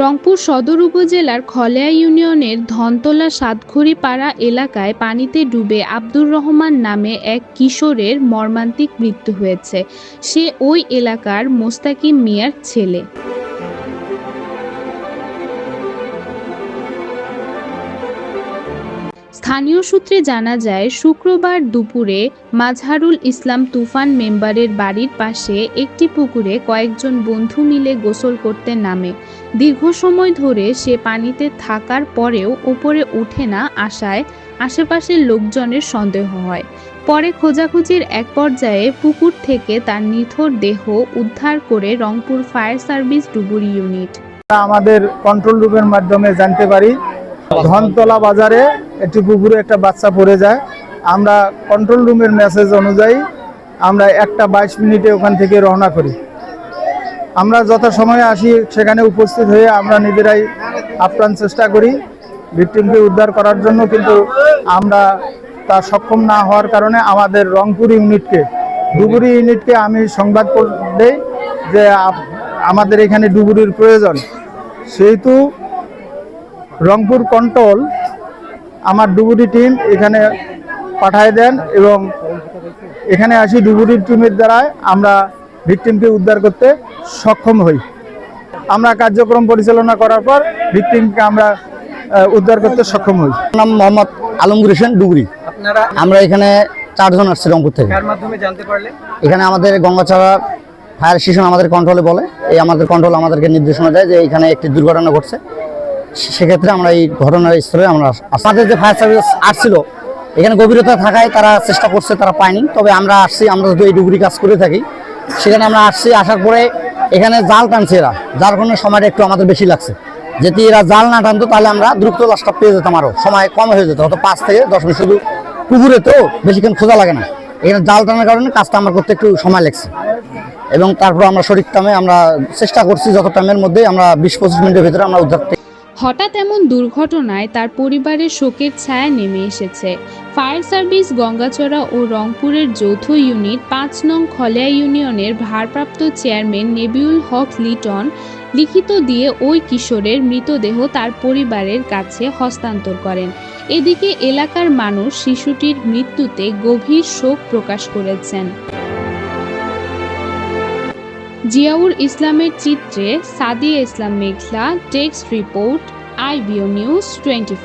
রংপুর সদর উপজেলার খলেয়া ইউনিয়নের ধনতলা সাতখড়ি পাড়া এলাকায় পানিতে ডুবে আব্দুর রহমান নামে এক কিশোরের মর্মান্তিক মৃত্যু হয়েছে। সে ওই এলাকার মোস্তাকিম মিয়ার ছেলে। স্থানীয় সূত্রে জানা যায়, শুক্রবার দুপুরে মাজহারুল ইসলাম তুফান মেম্বারের বাড়ির পাশে একটি পুকুরে কয়েকজন বন্ধু মিলে গোসল করতে নামে। দীর্ঘ সময় ধরে সে পানিতে থাকার পরেও উপরে উঠে না আসায় আশেপাশের লোকজনের সন্দেহ হয়। পরে খোঁজাখুঁজির এক পর্যায়ে পুকুর থেকে তার নিথর দেহ উদ্ধার করে রংপুর ফায়ার সার্ভিস ডুবুরি ইউনিট। আমাদের কন্ট্রোল রুমের মাধ্যমে জানতে পারি ধনতলা বাজারে একটি পুকুরে একটা বাচ্চা পড়ে যায়। আমরা কন্ট্রোল রুমের মেসেজ অনুযায়ী আমরা একটা বাইশ মিনিটে ওখান থেকে রওনা করি। আমরা যথাসময়ে আসি, সেখানে উপস্থিত হয়ে আমরা নিজেরাই আপ্রাণ চেষ্টা করি ভিকটিমকে উদ্ধার করার জন্য, কিন্তু আমরা তা সক্ষম না হওয়ার কারণে আমাদের রংপুর ইউনিটকে, ডুবুরি ইউনিটকে আমি সংবাদ দেই যে আমাদের এখানে ডুবুরির প্রয়োজন। সেহেতু রংপুর কন্ট্রোল আমার ডুবুরি টিম এখানে পাঠায় দেন এবং এখানে আসি ডুবুরি টিমের দ্বারায় আমরা ভিকটিমকে উদ্ধার করতে সক্ষম হই। আমরা কার্যক্রম পরিচালনা করার পর ভিকটিমকে আমরা উদ্ধার করতে সক্ষম হই। নাম মোহাম্মদ আলমগীর হোসেন ডুগরি আপনারা আমরা এখানে চারজন আসছি রংপুর থেকে। এখানে আমাদের গঙ্গাচড়া ফায়ার স্টেশন আমাদের কন্ট্রোলে বলে। এই আমাদের কন্ট্রোল আমাদেরকে নির্দেশনা দেয় যে এখানে একটি দুর্ঘটনা ঘটছে। সেক্ষেত্রে আমরা এই ঘটনার স্থলে আমরা আমাদের যে ফায়ার সার্ভিস আসছিল এখানে গভীরতা থাকায় তারা চেষ্টা করছে, তারা পায়নি। তবে আমরা আসছি, আমরা যদি এই ডুবুরি কাজ করে থাকি। সেখানে আমরা আসছি, আসার পরে এখানে জাল টানছে এরা। যার কারণে সময়টা একটু আমাদের বেশি লাগছে। যদি এরা জাল না টানতো, তাহলে আমরা দ্রুত লাশটা পেয়ে যেতাম আরও সময় কম হয়ে যেত, হয়তো পাঁচ থেকে দশ মিনিট শুধু পুকুরে তো বেশিক্ষণ খোঁজা লাগে না। এখানে জাল টানার কারণে কাজটা আমার করতে একটু সময় লাগছে। এবং তারপর আমরা সঠিক টাইমে আমরা চেষ্টা করছি, যত টাইমের মধ্যে আমরা বিশ পঁচিশ মিনিটের ভিতরে আমরা উদ্ধার হঠাৎ এমন দুর্ঘটনায় তার পরিবারের শোকের ছায়া নেমে এসেছে। ফায়ার সার্ভিস গঙ্গাচড়া ও রংপুরের যৌথ ইউনিট পাঁচ নং খলেয়া ইউনিয়নের ভারপ্রাপ্ত চেয়ারম্যান নেবিউল হক লিটন লিখিত দিয়ে ওই কিশোরের মৃতদেহ তার পরিবারের কাছে হস্তান্তর করেন। এদিকে এলাকার মানুষ শিশুটির মৃত্যুতে গভীর শোক প্রকাশ করেছেন। জিয়াউর ইসলামের চিত্রে সাদিয়া ইসলাম মেঘলা টেক্সট রিপোর্ট আইবিও নিউজ টোয়েন্টি